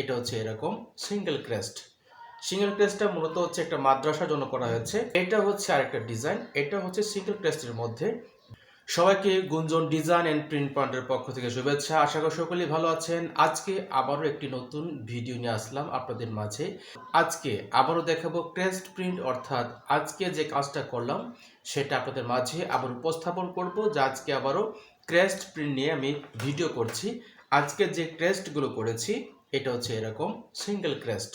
এটা হচ্ছে এরকম সিঙ্গেল ক্রেস্ট সিঙ্গেল ক্রেস্টটা মূলত হচ্ছে একটা মাদ্রাসার জন্য করা হয়েছে। এটা হচ্ছে আরেকটা ডিজাইন এটা হচ্ছে সিঙ্গেল ক্রেস্টের মধ্যে। সবাইকে গুঞ্জন ডিজাইন অ্যান্ড প্রিন্ট পয়েন্টের পক্ষ থেকে শুভেচ্ছা। আশা করি সকলেই ভালো আছেন। আজকে আবারও একটি নতুন ভিডিও নিয়ে আসলাম আপনাদের মাঝে। আজকে আবারও দেখাবো ক্রেস্ট প্রিন্ট অর্থাৎ আজকে যে কাজটা করলাম, সেটা আপনাদের মাঝে আবার উপস্থাপন করব, যা আজকে আবারও ক্রেস্ট প্রিন্ট নিয়ে আমি ভিডিও করছি। আজকে যে ক্রেস্টগুলো করেছি এটা হচ্ছে এরকম সিঙ্গেল ক্রেস্ট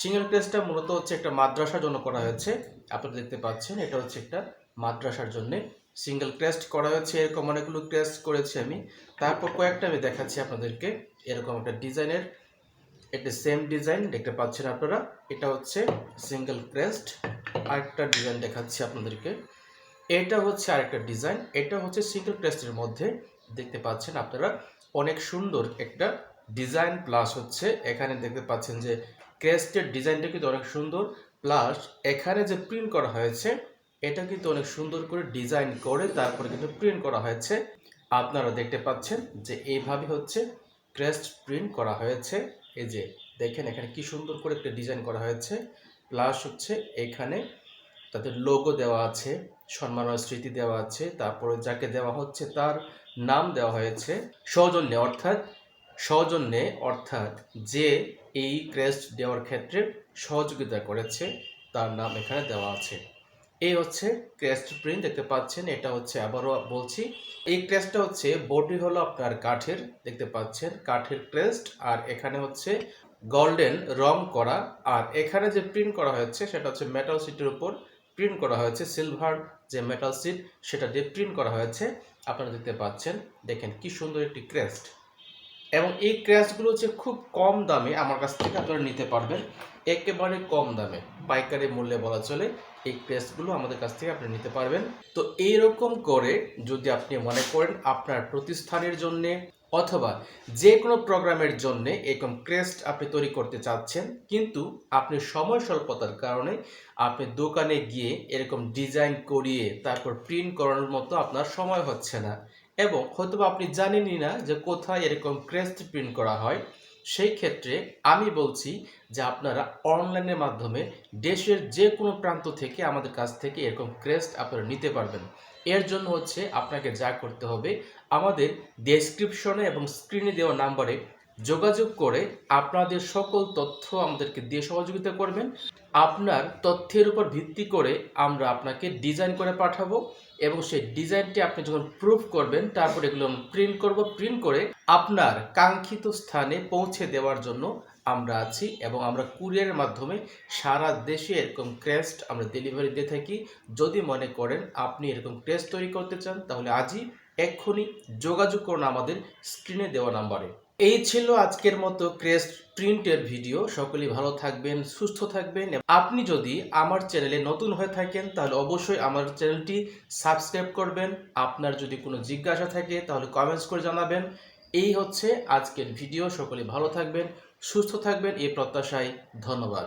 সিঙ্গেল ক্রেস্টটা মূলত হচ্ছে একটা মাদ্রাসার জন্য করা হয়েছে। আপনারা দেখতে পাচ্ছেন, এটা হচ্ছে একটা মাদ্রাসার জন্যে সিঙ্গেল ক্রেস্ট করা হয়েছে। এরকম অনেকগুলো ক্রেস্ট করেছি আমি। তারপর কয়েকটা আমি দেখাচ্ছি আপনাদেরকে। এরকম একটা ডিজাইনের এটা সেম ডিজাইন দেখতে পাচ্ছেন আপনারা। এটা হচ্ছে সিঙ্গেল ক্রেস্ট আরেকটা ডিজাইন দেখাচ্ছি আপনাদেরকে। এটা হচ্ছে আরেকটা ডিজাইন এটা হচ্ছে সিঙ্গেল ক্রেস্টের মধ্যে দেখতে পাচ্ছেন আপনারা। অনেক সুন্দর একটা ডিজাইন প্লাস হচ্ছে এখানে দেখতে পাচ্ছেন যে ক্রেস্টের ডিজাইনটা কিন্তু অনেক সুন্দর, প্লাস এখানে যে প্রিন্ট করা হয়েছে, এটা কিন্তু অনেক সুন্দর করে ডিজাইন করে তারপরে কিন্তু প্রিন্ট করা হয়েছে। আপনারা দেখতে পাচ্ছেন যে এইভাবে হচ্ছে ক্রেস্ট প্রিন্ট করা হয়েছে। এই যে দেখেন এখানে কি সুন্দর করে একটা ডিজাইন করা হয়েছে, প্লাস হচ্ছে এখানে তাদের লোগো দেওয়া আছে সম্মান স্মৃতি দেওয়া আছে, তারপরে যাকে দেওয়া হচ্ছে তার নাম দেওয়া হয়েছে, সৌজন্যে, অর্থাৎ সৌজন্যে অর্থাৎ যে এই ক্রেস্ট দেওয়ার ক্ষেত্রে সহযোগিতা করেছে, তার নাম এখানে দেওয়া আছে। এই হচ্ছে ক্রেস্ট প্রিন্ট, দেখতে পাচ্ছেন, এটা হচ্ছে আবারও বলছি। এই ক্রেস্টটা হচ্ছে বডি হলো আপনার কাঠের, দেখতে পাচ্ছেন, কাঠের ক্রেস্ট, আর এখানে হচ্ছে গোল্ডেন রং করা। আর এখানে যে প্রিন্ট করা হয়েছে, সেটা হচ্ছে মেটাল সিটের উপর প্রিন্ট করা হয়েছে সিলভার যে মেটাল সিট সেটা দিয়ে প্রিন্ট করা হয়েছে। আপনারা দেখতে পাচ্ছেন, দেখেন কি সুন্দর একটি ক্রেস্ট। এবং এই ক্র্যাশগুলো হচ্ছে খুব কম দামে আমার কাছ থেকে আপনারা নিতে পারবেন। একেবারে কম দামে, পাইকারি মূল্যে বলা চলে, এই ক্রেস্টগুলো আমাদের কাছ থেকে আপনি নিতে পারবেন। তো এইরকম করে যদি আপনি মনে করেন আপনার প্রতিষ্ঠানের জন্যে অথবা যে কোনো প্রোগ্রামের জন্য এরকম ক্রেস্ট আপনি তৈরি করতে চাচ্ছেন, কিন্তু আপনি সময় স্বল্পতার কারণে আপনি দোকানে গিয়ে এরকম ডিজাইন করিয়ে তারপর প্রিন্ট করানোর মতো আপনার সময় হচ্ছে না। এবং হয়তো আপনি জানেনই না যে কোথায় এরকম ক্রেস্ট প্রিন্ট করা হয়, সেই ক্ষেত্রে আমি বলছি যে আপনারা অনলাইনের মাধ্যমে দেশের যে কোনো প্রান্ত থেকে আমাদের কাছ থেকে এরকম ক্রেস্ট আপনারা নিতে পারবেন। এর জন্য হচ্ছে আপনাকে যা করতে হবে, আমাদের ডেসক্রিপশনে এবং স্ক্রিনে দেওয়া নাম্বারে যোগাযোগ করে আপনাদের সকল তথ্য আমাদেরকে দিয়ে সহযোগিতা করবেন। আপনার তথ্যের উপর ভিত্তি করে আমরা আপনাকে ডিজাইন করে পাঠাবো এবং সেই ডিজাইনটি আপনি যখন প্রুফ করবেন, তারপর এগুলো প্রিন্ট করব। প্রিন্ট করে আপনার কাঙ্ক্ষিত স্থানে পৌঁছে দেওয়ার জন্য আমরা আছি এবং আমরা কুরিয়ারের মাধ্যমে সারা দেশে এরকম ক্রেস্ট আমরা ডেলিভারি দিয়ে থাকি। যদি মনে করেন আপনি এরকম ক্রেস্ট তৈরি করতে চান, তাহলে আজই এক্ষুনি যোগাযোগ করুন আমাদের স্ক্রিনে দেওয়া নাম্বারে। এই ছিল আজকের মতো ক্রেস্ট প্রিন্টের ভিডিও। সকলেই ভালো থাকবেন, সুস্থ থাকবেন আপনি যদি আমার চ্যানেলে নতুন হয়ে থাকেন, তাহলে অবশ্যই আমার চ্যানেলটি সাবস্ক্রাইব করবেন। আপনার যদি কোনো জিজ্ঞাসা থাকে, তাহলে কমেন্টস করে জানাবেন। এই হচ্ছে আজকের ভিডিও। সকলে ভালো থাকবেন, সুস্থ থাকবেন। এই প্রত্যাশায় ধন্যবাদ।